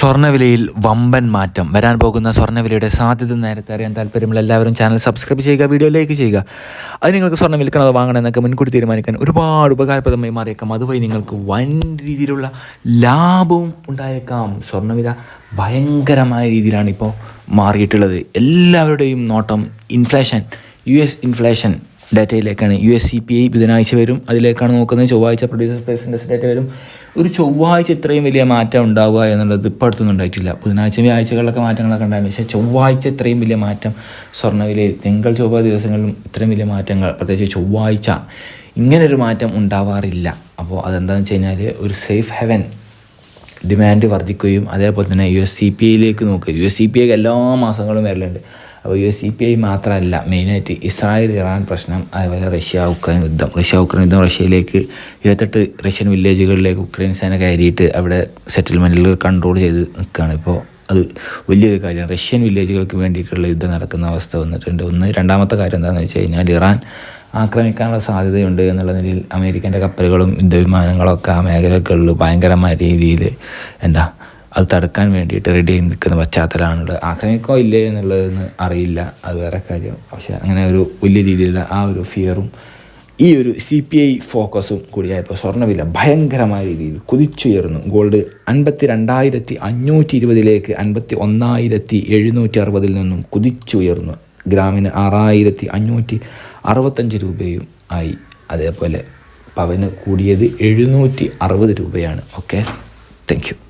സ്വർണവിലയിൽ വമ്പൻ മാറ്റം. വരാൻ പോകുന്ന സ്വർണവിലയുടെ സാധ്യത നേരത്തെ അറിയാൻ താല്പര്യമുള്ള എല്ലാവരും ചാനൽ സബ്സ്ക്രൈബ് ചെയ്യുക വീഡിയോ ലൈക്ക് ചെയ്യുക. അത് നിങ്ങൾക്ക് സ്വർണം വിൽക്കണത് വാങ്ങണം എന്നൊക്കെ മുൻകൂട്ടി തീരുമാനിക്കാൻ ഒരുപാട് ഉപകാരപ്രദമായി മാറിയേക്കാം. അതുവഴി നിങ്ങൾക്ക് വൻ രീതിയിലുള്ള ലാഭവും ഉണ്ടായേക്കാം. സ്വർണവില ഭയങ്കരമായ രീതിയിലാണ് ഇപ്പോൾ മാറിയിട്ടുള്ളത്. എല്ലാവരുടെയും നോട്ടം inflation U S inflation ഡാറ്റയിലേക്കാണ്. U S C P I ബുധനാഴ്ച വരും. അതിലേക്കാണ് നോക്കുന്നത്. ചൊവ്വാഴ്ച പ്രൊഡ്യൂസർ പ്രൈസ് ഡാറ്റ വരും. ഒരു ചൊവ്വാഴ്ച ഇത്രയും വലിയ മാറ്റം ഉണ്ടാവുക എന്നുള്ളത് ഇപ്പോൾ അടുത്തൊന്നും ഉണ്ടായിട്ടില്ല. ബുധനാഴ്ച വ്യാഴ്ചകളിലൊക്കെ മാറ്റങ്ങളൊക്കെ ഉണ്ടായിരുന്നു. പക്ഷേ ചൊവ്വാഴ്ച ഇത്രയും വലിയ മാറ്റം സ്വർണവിലയിൽ തിങ്കൾ ചൊവ്വ ദിവസങ്ങളിലും ഇത്രയും വലിയ മാറ്റങ്ങൾ പ്രത്യേകിച്ച് ചൊവ്വാഴ്ച ഇങ്ങനൊരു മാറ്റം ഉണ്ടാവാറില്ല. അപ്പോൾ അതെന്താണെന്ന് വെച്ച് കഴിഞ്ഞാൽ ഒരു സേഫ് ഹെവൻ ഡിമാൻഡ് വർദ്ധിക്കുകയും അതേപോലെ തന്നെ യു എസ് സി പി ഐയിലേക്ക് നോക്കുക. യു എസ് സി പി ഐക്ക് എല്ലാ മാസങ്ങളും വരലുണ്ട്. അപ്പോൾ യു സി പി ഐ മാത്രമല്ല മെയിനായിട്ട് ഇസ്രായേൽ ഇറാൻ പ്രശ്നം അതുപോലെ റഷ്യ ഉക്രൈൻ യുദ്ധം. റഷ്യ ഉക്രൈൻ യുദ്ധം റഷ്യയിലേക്ക് ഇരുപത്തെട്ട് റഷ്യൻ വില്ലേജുകളിലേക്ക് ഉക്രൈൻ സേന കയറിയിട്ട് അവിടെ സെറ്റിൽമെന്റുകൾ കൺട്രോൾ ചെയ്ത് നിൽക്കുകയാണ്. ഇപ്പോൾ അത് വലിയൊരു കാര്യമാണ് റഷ്യൻ വില്ലേജുകൾക്ക് വേണ്ടിയിട്ടുള്ള യുദ്ധം നടക്കുന്ന അവസ്ഥ വന്നിട്ടുണ്ട്. ഒന്ന് രണ്ടാമത്തെ കാര്യം എന്താണെന്ന് വെച്ച് കഴിഞ്ഞാൽ ഇറാൻ ആക്രമിക്കാനുള്ള സാധ്യതയുണ്ട് എന്നുള്ള നിലയിൽ അമേരിക്കന്റെ കപ്പലുകളും യുദ്ധവിമാനങ്ങളൊക്കെ ആ മേഖലകളിൽ ഭയങ്കരമായ രീതിയിൽ എന്താ അത് തടുക്കാൻ വേണ്ടിയിട്ട് റെഡി ആയി നിൽക്കുന്ന പശ്ചാത്തലമാണുള്ളത്. ആക്രമിക്കോ ഇല്ലേ എന്നുള്ളതെന്ന് അറിയില്ല. അത് വേറെ കാര്യം. പക്ഷേ അങ്ങനെ ഒരു വലിയ രീതിയിലുള്ള ആ ഒരു ഫിയറും ഈ ഒരു സി പി ഐ ഫോക്കസും കൂടിയായപ്പോൾ സ്വർണവില ഭയങ്കരമായ രീതിയിൽ കുതിച്ചുയർന്നു. ഗോൾഡ് അൻപത്തി രണ്ടായിരത്തി അഞ്ഞൂറ്റി ഇരുപതിലേക്ക് അൻപത്തി ഒന്നായിരത്തി എഴുന്നൂറ്റി അറുപതിൽ നിന്നും കുതിച്ചുയർന്നു. ഗ്രാമിന് ആറായിരത്തി അഞ്ഞൂറ്റി അറുപത്തഞ്ച് രൂപയും ആയി. അതേപോലെ പവന് കൂടിയത് എഴുന്നൂറ്റി അറുപത് രൂപയാണ്. Okay thank you